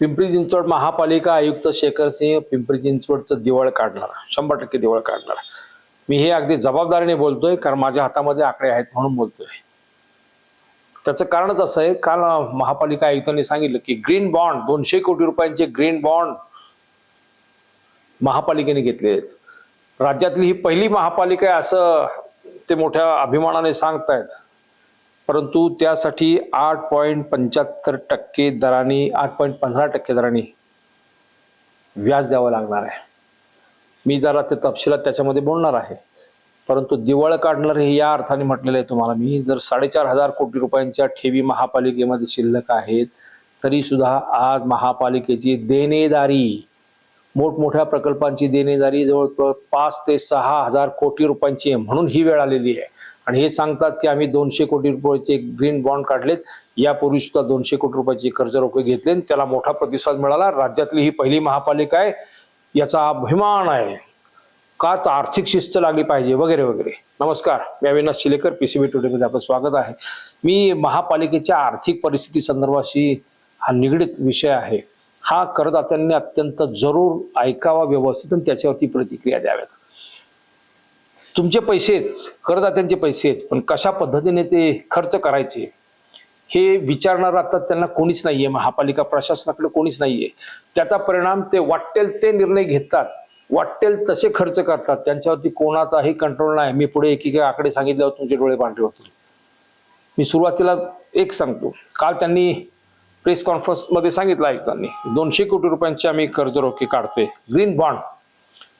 पिंपरी चिंचवड महापालिका आयुक्त शेखर सिंह पिंपरी चिंचवडचं दिवाळ काढणार शंभर टक्के दिवाळ काढणार. मी हे अगदी जबाबदारीने बोलतोय कारण माझ्या हातामध्ये आकडे आहेत म्हणून बोलतोय. त्याचं कारणच असं आहे काल महापालिका आयुक्तांनी सांगितलं की ग्रीन बॉन्ड दोनशे कोटी रुपयांचे ग्रीन बॉन्ड महापालिकेने घेतले आहेत. राज्यातली ही पहिली महापालिका आहे असं ते मोठ्या अभिमानाने सांगतायत. परंतु त्यासाठी आठ पॉईंट पंच्याहत्तर टक्के दराने आठ पॉईंट पंधरा टक्के दराने व्याज द्यावं लागणार आहे. मी जरा ते तपशिलात त्याच्यामध्ये बोलणार आहे. परंतु दिवाळ काढणार हे या अर्थाने म्हटलेलं आहे तुम्हाला मी. जर साडेचार हजार कोटी रुपयांच्या ठेवी महापालिकेमध्ये शिल्लक आहेत तरी सुद्धा आज महापालिकेची देणेदारी मोठमोठ्या प्रकल्पांची देणेदारी जवळपास पाच ते सहा हजार कोटी रुपयांची आहे म्हणून ही वेळ आलेली आहे. आणि हे सांगतात की आम्ही दोनशे कोटी रुपयाचे ग्रीन बॉन्ड काढलेत. यापूर्वी सुद्धा दोनशे कोटी रुपयाची कर्ज रोखे घेतले त्याला मोठा प्रतिसाद मिळाला. राज्यातली ही पहिली महापालिका आहे. याचा अभिमान आहे. का तर आर्थिक शिस्त लागली पाहिजे वगैरे वगैरे. नमस्कार. मी अविनाश शिलेकर पीसीबी टुडेमध्ये आपलं स्वागत आहे. मी महापालिकेच्या आर्थिक परिस्थिती संदर्भाशी हा निगडीत विषय आहे. हा करदात्यांनी अत्यंत जरूर ऐकावा व्यवस्थित आणि त्याच्यावरती प्रतिक्रिया द्याव्यात. तुमचे पैसेच करदात्यांचे पैसे आहेत पण कशा पद्धतीने ते खर्च करायचे हे विचारणारं आता त्यांना कोणीच नाहीये महापालिका प्रशासनाकडे कोणीच नाहीये. त्याचा परिणाम ते वाटेल ते निर्णय घेतात वाटेल तसे खर्च करतात. त्यांच्यावरती कोणाचाही कंट्रोल नाही. मी पुढे एकेका आकडे सांगितल्यावर तुमचे डोळे पांढरे होतील. मी सुरुवातीला एक सांगतो. काल त्यांनी प्रेस कॉन्फरन्समध्ये सांगितलं आयुक्तांनी दोनशे कोटी रुपयांचे आम्ही कर्ज रोखे काढतोय. ग्रीन बॉन्ड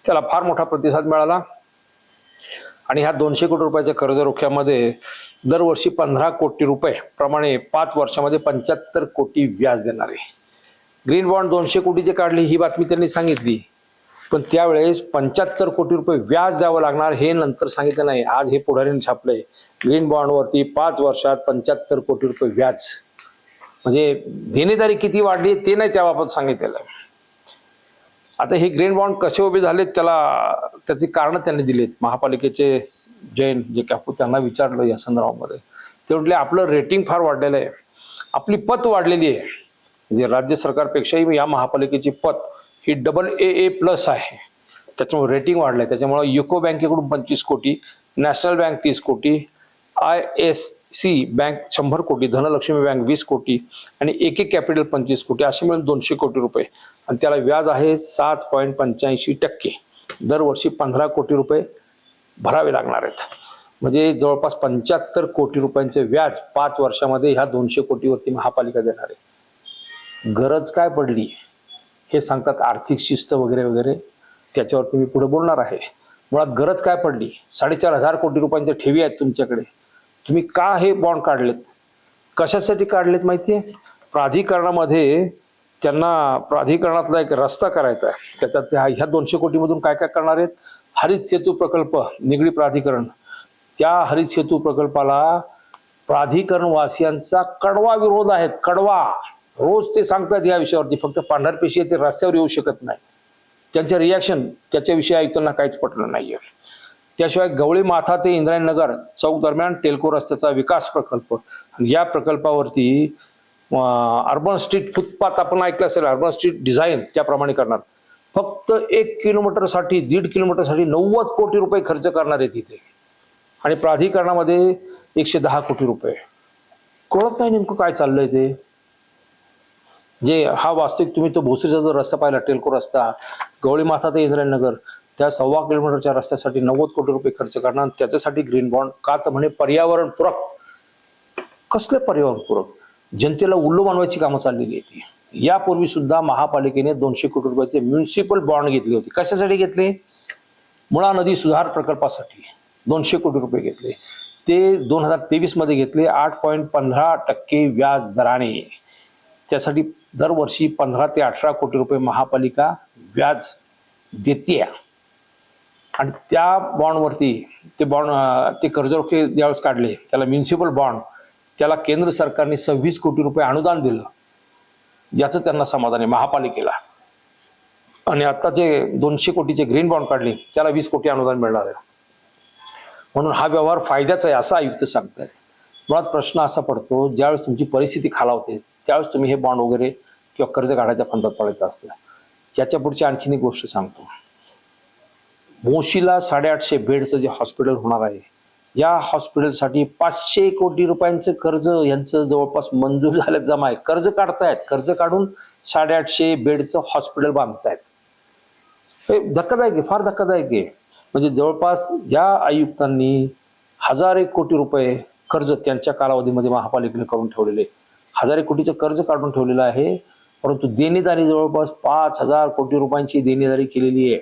त्याला फार मोठा प्रतिसाद मिळाला. आणि ह्या दोनशे कोटी रुपयाच्या कर्ज रोख्यामध्ये दरवर्षी पंधरा कोटी रुपये प्रमाणे पाच वर्षामध्ये पंच्याहत्तर कोटी व्याज देणार. आहे ग्रीन बॉन्ड दोनशे कोटीचे काढली ही बातमी त्यांनी सांगितली. पण त्यावेळेस पंच्याहत्तर कोटी रुपये व्याज द्यावं लागणार हे नंतर सांगितलं नाही. आज हे पुढारीने छापलंय. ग्रीन बॉन्डवरती पाच वर्षात पंच्याहत्तर कोटी रुपये व्याज. म्हणजे देणेदारी किती वाढली ते नाही त्याबाबत सांगितलेलं आहे. आता हे ग्रीन बॉन्ड कसे उभे झालेत त्याला त्याची कारणं त्यांनी दिलीत. महापालिकेचे जैन जे काकू त्यांना विचारलं या संदर्भामध्ये. ते म्हटले आपलं रेटिंग फार वाढलेलं आहे. आपली पत वाढलेली आहे. म्हणजे राज्य सरकारपेक्षाही या महापालिकेची पत ही डबल ए ए प्लस आहे. त्याच्यामुळे रेटिंग वाढलं आहे त्याच्यामुळे युको बँकेकडून पंचवीस कोटी नॅशनल बँक तीस कोटी आय एस सी बँक शंभर कोटी धनलक्ष्मी बँक वीस कोटी आणि एके कॅपिटल पंचवीस कोटी असे मिळून दोनशे कोटी रुपये. आणि त्याला व्याज आहे सात पॉईंट पंच्याऐंशी टक्के. दरवर्षी पंधरा कोटी रुपये भरावे लागणार आहेत. म्हणजे जवळपास पंच्याहत्तर कोटी रुपयांचे व्याज पाच वर्षामध्ये ह्या दोनशे कोटीवरती महापालिका देणार आहे. गरज काय पडली हे सांगतात आर्थिक शिस्त वगैरे वगैरे. त्याच्यावरती मी पुढे बोलणार आहे. मुळात गरज काय पडली? साडेचार हजार कोटी रुपयांच्या ठेवी आहेत तुमच्याकडे. तुम्ही का हे बॉन्ड काढलेत? कशासाठी काढलेत माहिती आहे प्राधिकरणामध्ये त्यांना प्राधिकरणातला एक रस्ता करायचा आहे. त्याच्यात त्या- ह्या दोनशे कोटीमधून काय काय करणार आहेत? हरित सेतू प्रकल्प निगडी प्राधिकरण. त्या हरित सेतू प्रकल्पाला प्राधिकरण वासियांचा कडवा विरोध आहे कडवा. रोज ते सांगतात या विषयावरती. फक्त पांढरपेशी ते रस्त्यावर येऊ शकत नाही. त्यांच्या रिॲक्शन त्याच्याविषयी आयुक्तांना काहीच पटलं नाहीये. त्याशिवाय गवळी माथा ते इंद्रायणनगर चौक दरम्यान टेल्को रस्त्याचा विकास प्रकल्प. या प्रकल्पावरती अर्बन स्ट्रीट फुटपाथ आपण ऐकलं असेल अर्बन स्ट्रीट डिझाईन त्याप्रमाणे करणार. फक्त एक किलोमीटरसाठी दीड किलोमीटरसाठी नव्वद कोटी रुपये खर्च करणार आहे तिथे आणि प्राधिकरणामध्ये एकशे दहा कोटी रुपये. कळत नाही नेमकं काय चाललंय ते. जे हा वास्तविक तुम्ही तो भोसरीचा जो रस्ता पाहिला टेलको रस्ता गवळी माथा ते इंद्रायनगर त्या सव्वा किलोमीटरच्या रस्त्यासाठी नव्वद कोटी रुपये खर्च करणार. त्याच्यासाठी ग्रीन बॉन्ड का तर म्हणे पर्यावरणपूरक. कसले पर्यावरणपूरक? जनतेला उल्लू मानवायची कामं चाललेली होती यापूर्वी सुद्धा महापालिकेने दोनशे कोटी रुपयाचे म्युन्सिपल बॉन्ड घेतले होते. कशासाठी घेतले? मुळा नदी सुधार प्रकल्पासाठी दोनशे कोटी रुपये घेतले. ते दोन हजार तेवीसमध्ये घेतले. आठ पॉईंट पंधरा टक्के व्याज दराने. त्यासाठी दरवर्षी पंधरा ते अठरा कोटी रुपये महापालिका व्याज देते आणि त्या बॉन्डवरती ते बॉन्ड ते कर्जरोखे ज्यावेळेस काढले त्याला म्युन्सिपल बॉन्ड त्याला केंद्र सरकारने सव्वीस कोटी रुपये अनुदान दिलं. याचं त्यांना समाधान आहे महापालिकेला. आणि आता जे दोनशे कोटीचे ग्रीन बॉन्ड काढले त्याला वीस कोटी अनुदान मिळणार आहे. म्हणून हा व्यवहार फायद्याचा आहे असं आयुक्त सांगतायत. मुळात प्रश्न असा पडतो ज्यावेळेस तुमची परिस्थिती खालावते त्यावेळेस तुम्ही हे बॉन्ड वगैरे किंवा कर्ज काढायच्या फंदात पडायचं असतं. याच्या पुढची आणखीन एक गोष्ट सांगतो. मोशीला साडेआठशे बेडचं जे हॉस्पिटल होणार आहे या हॉस्पिटलसाठी पाचशे कोटी रुपयांचं कर्ज यांचं जवळपास मंजूर झालं जमा आहे. कर्ज काढतायत. कर्ज काढून साडेआठशे बेडचं हॉस्पिटल बांधतायत. हे धक्कादायक आहे फार धक्कादायक आहे. म्हणजे जवळपास या आयुक्तांनी हजार एक कोटी रुपये कर्ज त्यांच्या कालावधीमध्ये महापालिकेने करून ठेवलेले हजार एक कोटीचं कर्ज काढून ठेवलेलं आहे परंतु देणेदारी जवळपास पाच हजार कोटी रुपयांची देणेदारी केलेली आहे.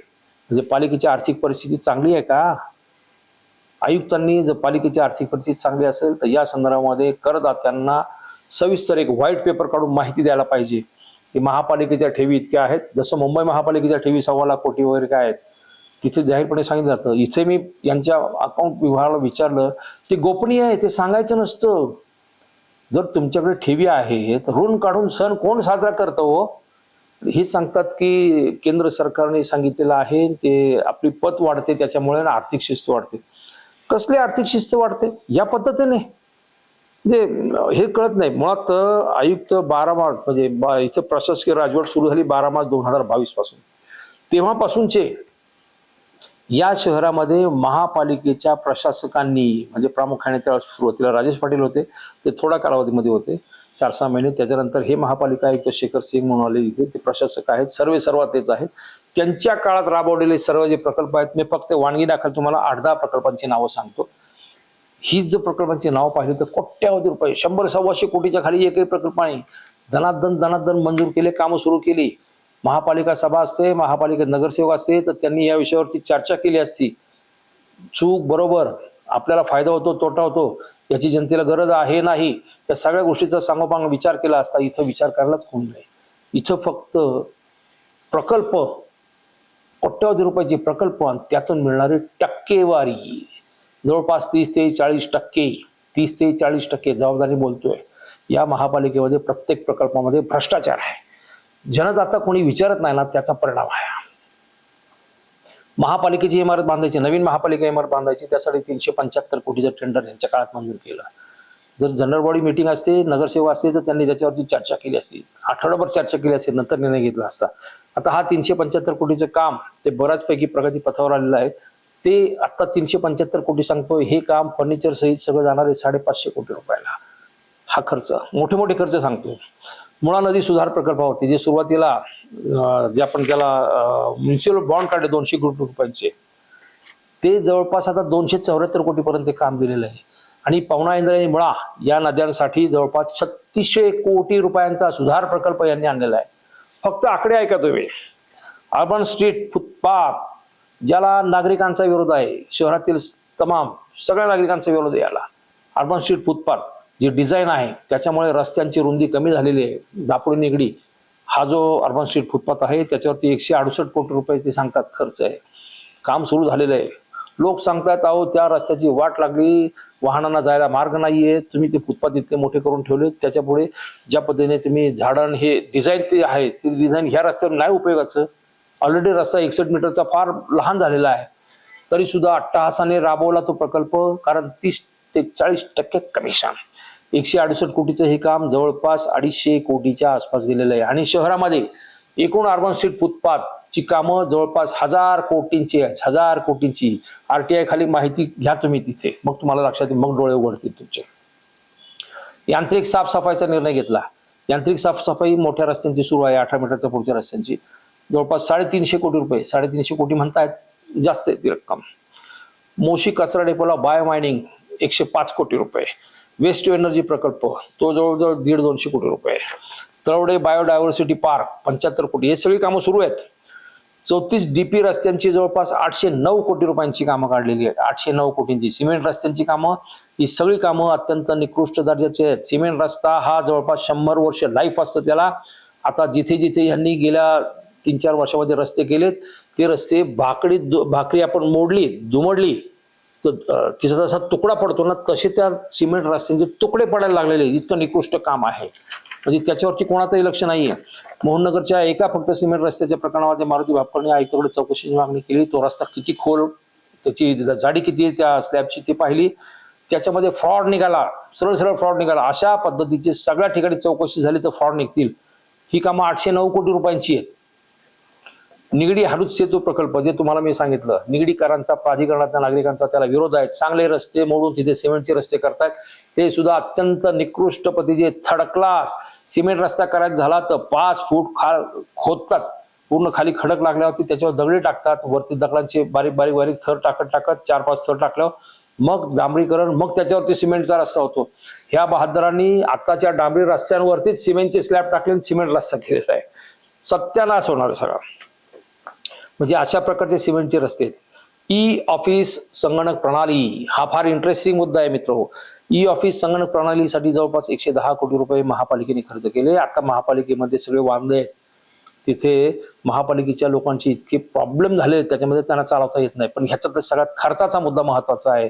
म्हणजे पालिकेची आर्थिक परिस्थिती चांगली आहे का? आयुक्तांनी जर पालिकेची आर्थिक परिस्थिती चांगली असेल तर या संदर्भामध्ये करदात्यांना सविस्तर एक व्हाईट पेपर काढून माहिती द्यायला पाहिजे. की महापालिकेच्या ठेवी इतक्या आहेत. जसं मुंबई महापालिकेच्या ठेवी सव्वा लाख कोटी वगैरे काय आहेत तिथे जाहीरपणे सांगितलं जातं. इथे मी यांच्या अकाउंट विभागाला विचारलं ते गोपनीय आहे ते सांगायचं नसतं. जर तुमच्याकडे ठेवी आहे तर ऋण काढून सण कोण साजरा करतो हो? हे सांगतात की केंद्र सरकारने सांगितलेलं आहे ते आपली पत वाढते त्याच्यामुळे आर्थिक शिस्त वाढते. कसली आर्थिक शिस्त वाढते? या पद्धतीने. म्हणजे हे कळत नाही. मुळात आयुक्त बारा मार्च म्हणजे इथं प्रशासकीय राजवट सुरू झाली बारा मार्च दोन हजार बावीसपासून. तेव्हापासूनचे या शहरामध्ये महापालिकेच्या प्रशासकांनी म्हणजे प्रामुख्याने त्या सुरुवातीला राजेश पाटील होते ते थोड्या कालावधीमध्ये होते चार सहा महिने. त्याच्यानंतर हे महापालिका आयुक्त शेखर सिंग म्हणून आले इथे ते प्रशासक आहेत. सर्वे सर्वात तेच आहेत. त्यांच्या काळात राबवलेले सर्व जे प्रकल्प आहेत मी फक्त वानगी दाखल तुम्हाला आठ दहा प्रकल्पांची नावं सांगतो. हीच जर प्रकल्पांची नाव पाहिली तर कोट्यावधी रुपये शंभर सव्वाशे कोटीच्या खाली एकही प्रकल्प नाही. धनादन धनादन मंजूर केले कामं सुरू केली. महापालिका सभा असते महापालिकेत नगरसेवक असते तर त्यांनी या विषयावरती चर्चा केली असती. चूक बरोबर आपल्याला फायदा होतो तोटा होतो याची जनतेला गरज आहे नाही या सगळ्या गोष्टीचा सांगोपांग विचार केला असता इथं विचार करायलाच कोण नाही. इथं फक्त प्रकल्प कोट्यावधी रुपयाचे प्रकल्प आणि त्यातून मिळणारी टक्केवारी. जवळपास तीस ते चाळीस टक्के तीस ते चाळीस टक्के जबाबदारी बोलतोय. या महापालिकेमध्ये प्रत्येक प्रकल्पामध्ये भ्रष्टाचार आहे. जनदाता कोणी विचारत नाही ना त्याचा परिणाम आहे. महापालिकेची इमारत बांधायची नवीन महापालिका इमारत बांधायची त्यासाठी तीनशे पंच्याहत्तर कोटीचं टेंडर यांच्या काळात मंजूर केलं. जर जनरल बॉडी मिटिंग असते नगरसेवा असते तर त्यांनी त्याच्यावरती चर्चा केली असती. आठवडाभर चर्चा केली असते नंतर निर्णय घेतला असता. आता हा तीनशे पंच्याहत्तर कोटीचं काम ते बऱ्याचपैकी प्रगती पथावर आलेलं आहे. ते आता तीनशे पंच्याहत्तर कोटी सांगतोय हे काम फर्निचर सहित सगळं जाणार आहे साडेपाचशे कोटी रुपयाला. हा खर्च मोठे मोठे खर्च सांगतो मुळा नदी सुधार प्रकल्पावरती जे सुरुवातीला जे आपण त्याला म्युन्सिपल बॉन्ड काढले दोनशे कोटी रुपयांचे ते जवळपास आता दोनशे चौऱ्याहत्तर कोटीपर्यंत ते काम दिलेलं आहे. आणि पवना इंद्रायणी मुळा या नद्यांसाठी जवळपास छत्तीसशे कोटी रुपयांचा सुधार प्रकल्प यांनी आणलेला आहे. फक्त आकडे ऐका तुम्ही. अर्बन स्ट्रीट फुटपाथ ज्याला नागरिकांचा विरोध आहे शहरातील तमाम सगळ्या नागरिकांचा विरोध आहे याला. अर्बन स्ट्रीट फुटपाथ जी डिझाईन आहे त्याच्यामुळे रस्त्यांची रुंदी कमी झालेली आहे. दापोडी निगडी हा जो अर्बन स्ट्रीट फुटपाथ आहे त्याच्यावरती एकशे अडुसष्ट कोटी रुपये ते सांगतात खर्च आहे. काम सुरू झालेलं आहे. लोक सांगतात अहो त्या रस्त्याची वाट लागली वाहनांना जायला मार्ग नाहीये. तुम्ही ते फुटपाथ इतके मोठे करून ठेवले त्याच्या पुढे ज्या पद्धतीने तुम्ही झाडण हे डिझाईन ते आहे ते डिझाईन ह्या रस्त्यावर नाही उपयोगाचं. ऑलरेडी रस्ता एकसठ मीटरचा फार लहान झालेला आहे. तरी सुद्धा अट्टहासाने राबवला तो प्रकल्प कारण तीस ते चाळीस टक्के कमिशन एकशे अडुसष्ट कोटीचं हे काम जवळपास अडीचशे कोटीच्या आसपास गेलेलं आहे. आणि शहरामध्ये एकूण अर्बन स्ट्रीट ची कामं जवळपास हजार कोटींची आहेत हजार कोटींची. आरटीआय खाली माहिती घ्या तुम्ही तिथे. मग तुम्हाला लक्षात येईल मग डोळे उघडतील तुमचे. यांत्रिक साफसफाईचा निर्णय घेतला. यांत्रिक साफसफाई मोठ्या रस्त्यांची सुरू आहे अठरा मीटरच्या पुढच्या रस्त्यांची. जवळपास साडेतीनशे कोटी रुपये साडेतीनशे कोटी म्हणतायत जास्त आहे ती रक्कम. मोशी कचरा डेपोला बायो मायनिंग एकशे पाच कोटी रुपये. वेस्ट टू एनर्जी प्रकल्प तो जवळजवळ दीड दोनशे कोटी रुपये. तळवडे बायोडायव्हर्सिटी पार्क पंच्याहत्तर कोटी. हे सगळी कामं सुरू आहेत. चौतीस डीपी रस्त्यांची जवळपास आठशे नऊ कोटी रुपयांची कामं काढलेली आहेत. आठशे नऊ कोटींची. सिमेंट रस्त्यांची कामं ही सगळी कामं अत्यंत निकृष्ट दर्जाची आहेत. सिमेंट रस्ता हा जवळपास शंभर वर्ष लाईफ असतं त्याला. आता जिथे जिथे यांनी गेल्या तीन चार वर्षामध्ये रस्ते केलेत ते रस्ते भाकडी दु- भाकरी आपण मोडली दुमडली तर तिचा जसा तुकडा पडतो ना तसे त्या सिमेंट रस्त्यांचे तुकडे पडायला लागलेले आहेत. इतकं निकृष्ट काम आहे. म्हणजे त्याच्यावरती कोणाचंही लक्ष नाहीये. मोहननगरच्या एका फक्त सिमेंट रस्त्याच्या प्रकरणामध्ये मारुती भापकरने आयुक्ताकडे चौकशीची मागणी केली. तो रस्ता किती खोल त्याची जाडी किती आहे त्या स्लॅबची ती पाहिली. त्याच्यामध्ये फ्रॉड निघाला सरळ सरळ फ्रॉड निघाला. अशा पद्धतीची सगळ्या ठिकाणी चौकशी झाली तर फ्रॉड निघतील. ही कामं आठशे नऊ कोटी रुपयांची आहेत. निगडी हरुद सेतू प्रकल्प जे तुम्हाला मी सांगितलं. निगडीकरांचा प्राधिकरणातल्या नागरिकांचा त्याला विरोध आहे. चांगले रस्ते मोडून तिथे सिमेंटचे रस्ते करतायत. ते सुद्धा अत्यंत निकृष्ट पद्धतीचे थर्ड क्लास सिमेंट रस्ता करायचा झाला तर पाच फूट खाल खोदतात. पूर्ण खाली खडक लागल्यावरती त्याच्यावर दगडे टाकतात. वरती दगडांचे बारीक बारीक बारीक थर टाकत टाकत चार पाच थर टाकल्यावर मग डांबरीकरण मग त्याच्यावरती सिमेंटचा रस्ता होतो. ह्या बहादरांनी आताच्या डांबरी रस्त्यांवरतीच सिमेंटचे स्लॅब टाकले आणि सिमेंट रस्ता केलेला आहे. सत्यानाश होणार आहे सगळा. म्हणजे अशा प्रकारचे सिमेंटचे रस्ते आहेत. ई ऑफिस संगणक प्रणाली हा फार इंटरेस्टिंग मुद्दा आहे मित्र हो. ई ऑफिस संगणक प्रणालीसाठी जवळपास एकशे दहा कोटी रुपये महापालिकेने खर्च केले. आता महापालिकेमध्ये सगळे वांदे आहेत. तिथे महापालिकेच्या लोकांचे इतके प्रॉब्लेम झाले त्याच्यामध्ये त्यांना चालवता येत नाही. पण ह्याच्यात सगळ्यात खर्चाचा मुद्दा महत्त्वाचा आहे.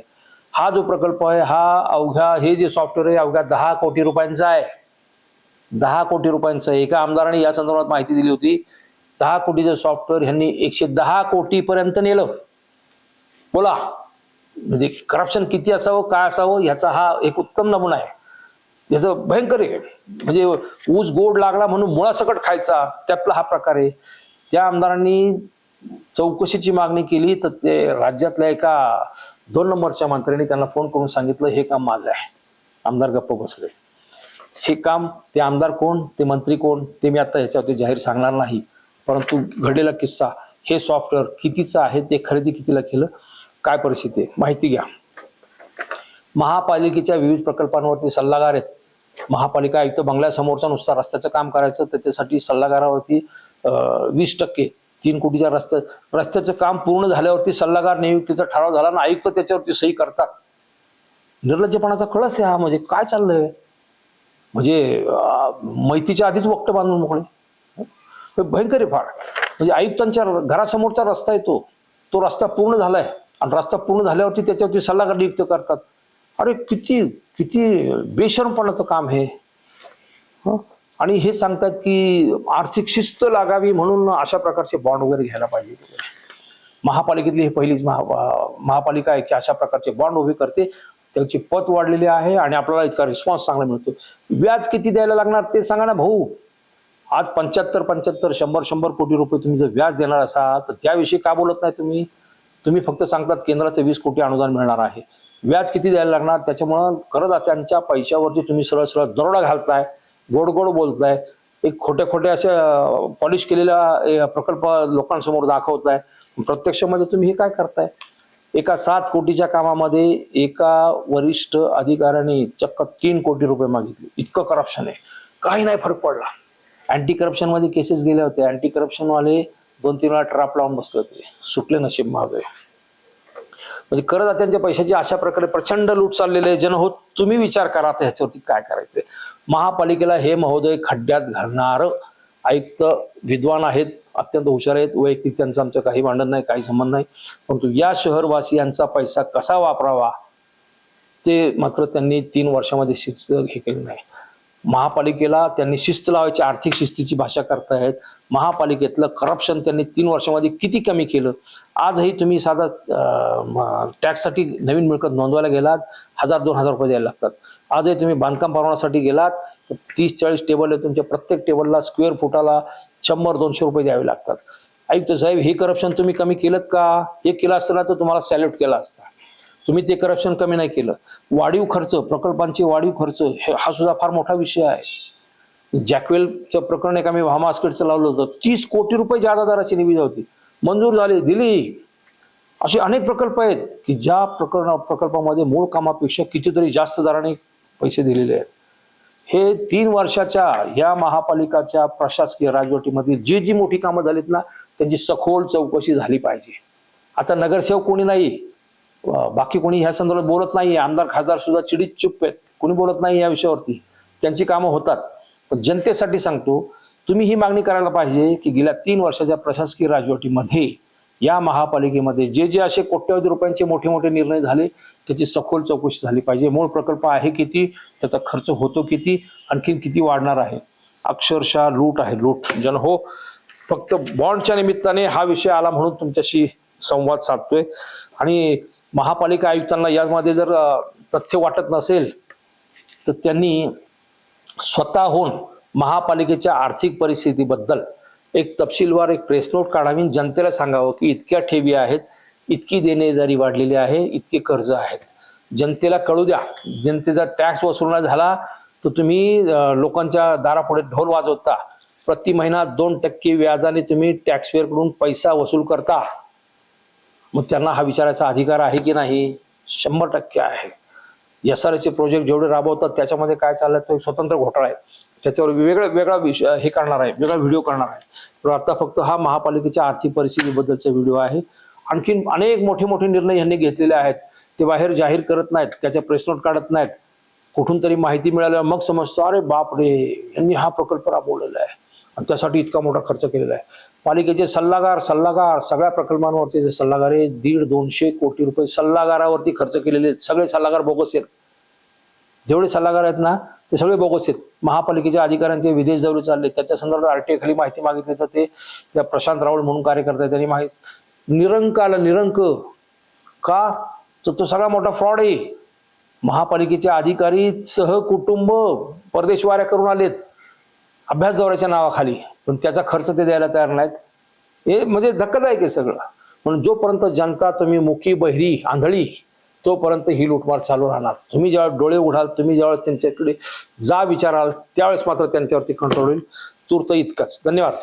हा जो प्रकल्प आहे हा अवघ्या हे जे सॉफ्टवेअर आहे अवघ्या दहा कोटी रुपयांचा आहे. दहा कोटी रुपयांचा आहे. एका आमदाराने या संदर्भात माहिती दिली होती. दहा कोटीचं सॉफ्टवेअर ह्यांनी एकशे दहा कोटी पर्यंत नेलं. बोला. म्हणजे करप्शन किती असावं काय असावं ह्याचा हा एक उत्तम नमुना आहे. याचं भयंकर आहे. म्हणजे ऊस गोड लागला म्हणून मुळासकट खायचा त्यातला हा प्रकार आहे. त्या आमदारांनी चौकशीची मागणी केली तर ते राज्यातल्या एका दोन नंबरच्या मंत्र्यांनी त्यांना फोन करून सांगितलं हे काम माझं आहे. आमदार गप्प बसले. हे काम ते आमदार कोण ते मंत्री कोण ते मी आता ह्याच्यावरती जाहीर सांगणार नाही. परंतु घडलेला किस्सा हे सॉफ्टवेअर कितीचं आहे ते खरेदी कितीला केलं काय परिस्थिती आहे? माहिती घ्या. महापालिकेच्या विविध प्रकल्पांवरती सल्लागार आहेत. महापालिका आयुक्त बंगल्यासमोरचा नुसता रस्त्याचं काम करायचं त्याच्यासाठी सल्लागारावरती वीस टक्के तीन कोटीच्या रस्त्या रस्त्याचं काम पूर्ण झाल्यावरती सल्लागार नियुक्तीचा ठराव झाला ना आयुक्त त्याच्यावरती सही करतात. निर्लज्जपणाचा कळस आहे हा म्हणजे काय चाललंय? म्हणजे मैतीच्या आधीच वक्त बांधून मोकळे. भयंकर आहे फार. म्हणजे आयुक्तांच्या घरासमोरचा रस्ता येतो तो. तो रस्ता पूर्ण झालाय. आणि रस्ता पूर्ण झाल्यावरती त्याच्यावरती सल्लागार नियुक्त करतात. अरे किती किती बेशरमपणाचं काम हे. आणि हे सांगतात की आर्थिक शिस्त लागावी म्हणून अशा प्रकारचे बॉन्ड वगैरे घ्यायला पाहिजे. महापालिकेतली ही पहिलीच महा महापालिका आहे की अशा प्रकारचे बॉन्ड उभे करते. त्याची पत वाढलेली आहे आणि आपल्याला इतका रिस्पॉन्स चांगला मिळतो. व्याज किती द्यायला लागणार ते सांगा ना भाऊ. आज पंच्याहत्तर पंच्याहत्तर शंभर शंभर कोटी रुपये तुम्ही जर व्याज देणार असाल तर त्याविषयी का बोलत नाही तुम्ही? तुम्ही फक्त सांगतात केंद्राचे वीस कोटी अनुदान मिळणार आहे. व्याज किती द्यायला लागणार? त्याच्यामुळं करदात्यांच्या पैशावरती तुम्ही सरळ सरळ दरोडा घालताय गोड गोड बोलताय. एक खोटे खोटे असे पॉलिश केलेल्या प्रकल्प लोकांसमोर दाखवताय. प्रत्यक्षामध्ये तुम्ही हे काय करताय? एका सात कोटीच्या कामामध्ये एका वरिष्ठ अधिकाऱ्याने चक्क तीन कोटी रुपये मागितले. इतकं करप्शन आहे. काही नाही फरक पडला. अँटी करप्शनमध्ये केसेस गेले होते अँटी करप्शन वाले दोन तीन वेळा ट्रॅप लावून बसलो ते. सुटले नशीब महाग म्हणजे करदात्यांच्या पैशाची अशा प्रकारे प्रचंड लूट चाललेले आहे. जन हो तुम्ही विचार करा आता ह्याच्यावरती काय करायचंय. महापालिकेला हे महोदय खड्ड्यात घालणार आयुक्त विद्वान आहेत. अत्यंत हुशार आहेत. वैयक्तिक त्यांचं आमचं काही भांडण नाही काही संबंध नाही. परंतु या शहरवासियांचा पैसा कसा वापरावा ते मात्र त्यांनी तीन वर्षामध्ये शिस्त हे केलं नाही. महापालिकेला त्यांनी शिस्त लावायची आर्थिक शिस्तीची भाषा करतायत. महापालिकेतलं करप्शन त्यांनी तीन वर्षामध्ये किती कमी केलं? आजही तुम्ही साधा टॅक्ससाठी नवीन मिळकत नोंदवायला गेलात हजार दोन हजार रुपये द्यायला लागतात. आजही तुम्ही बांधकाम परवानासाठी गेलात तर तीस चाळीस टेबल आहे तुमच्या प्रत्येक टेबलला स्क्वेअर फुटाला शंभर दोनशे रुपये द्यावे लागतात. आयुक्त साहेब हे करप्शन तुम्ही कमी केलं का? हे केलं असतं ना तर तुम्हाला सॅल्यूट केला असता. तुम्ही ते करप्शन कमी नाही केलं. वाढीव खर्च प्रकल्पांचे वाढीव खर्च हे हा सुद्धा फार मोठा विषय आहे. जॅकवेलचं प्रकरण एक आम्ही भामास्केटचं लावलं होतं. तीस कोटी रुपये जादा दराची निविदा होती. मंजूर झाली दिली. असे अनेक प्रकल्प आहेत की ज्या प्रकरण प्रकल्पामध्ये मूळ कामापेक्षा कितीतरी जास्त दराने पैसे दिलेले आहेत. हे तीन वर्षाच्या या महापालिकाच्या प्रशासकीय राजवटीमध्ये जी जी मोठी कामं झालीत ना त्यांची सखोल चौकशी झाली पाहिजे. आता नगरसेवक कोणी नाही बाकी कोणी ह्या संदर्भात बोलत नाही आमदार खासदार सुद्धा चिडीत चुप आहेत. कोणी बोलत नाही या विषयावरती. त्यांची कामं होतात. पण जनतेसाठी सांगतो तुम्ही ही मागणी करायला पाहिजे की गेल्या तीन वर्षाच्या प्रशासकीय राजवटीमध्ये या महापालिकेमध्ये जे जे असे कोट्यवधी रुपयांचे मोठे मोठे निर्णय झाले त्याची सखोल चौकशी झाली पाहिजे. मूळ प्रकल्प आहे किती त्याचा खर्च होतो किती आणखीन किती वाढणार आहे? अक्षरशः लूट आहे लूट. जन हो फक्त बॉन्डच्या निमित्ताने हा विषय आला म्हणून तुमच्याशी संवाद साधतोय. आणि महापालिका आयुक्तांना यामध्ये जर तथ्य वाटत नसेल तर त्यांनी स्वतःहून महापालिकेच्या आर्थिक परिस्थितीबद्दल एक तपशीलवार एक प्रेस नोट काढावी जनतेला सांगावं की इतक्या ठेवी आहेत इतकी देणेदारी वाढलेली आहे इतके कर्ज आहेत. जनतेला कळू द्या जनतेचा टॅक्स वसूल नाही झाला तर तुम्ही लोकांच्या दारापुढे ढोल वाजवता. प्रति महिना दोन टक्के व्याजाने तुम्ही टॅक्सपेअरकडून पैसा वसूल करता. मग त्यांना हा विचारायचा अधिकार आहे की नाही? शंभर टक्के आहे. एस आर चे प्रोजेक्ट जेवढे राबवतात त्याच्यामध्ये काय चाललंय? तो स्वतंत्र घोटाळा आहे. त्याच्यावर वेगळा वेगळा विषय हे करणार आहे वेगळा व्हिडिओ करणार आहे. पण आता फक्त हा महापालिकेच्या आर्थिक परिस्थितीबद्दलचा व्हिडिओ आहे. आणखीन अनेक मोठे मोठे निर्णय यांनी घेतलेले आहेत. ते बाहेर जाहीर करत नाहीत त्याच्या प्रेस नोट काढत नाहीत. कुठून तरी माहिती मिळाल्यावर मग समजतो अरे बाप रे यांनी हा प्रकल्प राबवलेला आहे. आणि त्यासाठी इतका मोठा खर्च केलेला आहे. पालिकेचे सल्लागार सल्लागार सगळ्या प्रकल्पांवरती जे सल्लागार आहे दीड दोनशे कोटी रुपये सल्लागारावरती खर्च केलेले आहेत. सगळे सल्लागार बोगस आहेत. जेवढे सल्लागार आहेत ना ते सगळे बोगस आहेत. महापालिकेच्या अधिकाऱ्यांचे विदेश दौरे चालले. त्याच्या संदर्भात आरटीआय खाली माहिती मागितली तर ते त्या प्रशांत रावळ म्हणून कार्यकर्ते आहेत, त्यांनी माहिती निरंक आलं निरंक. का? तर तो सगळा मोठा फ्रॉड आहे. महापालिकेचे अधिकारी सहकुटुंब परदेशवाऱ्या करून आलेत. अभ्यास दौऱ्याच्या नावाखाली. पण त्याचा खर्च ते द्यायला तयार नाहीत. हे म्हणजे धक्कादायक आहे सगळं. म्हणून जोपर्यंत जनता तुम्ही मुखी बहिरी आंधळी तोपर्यंत ही लुटमार चालू राहणार. तुम्ही ज्यावेळेस डोळे उघडाल तुम्ही ज्यावेळेस त्यांच्याकडे जा विचाराल त्यावेळेस मात्र त्यांच्यावरती कंट्रोल होईल. तूर्त इतकंच. धन्यवाद.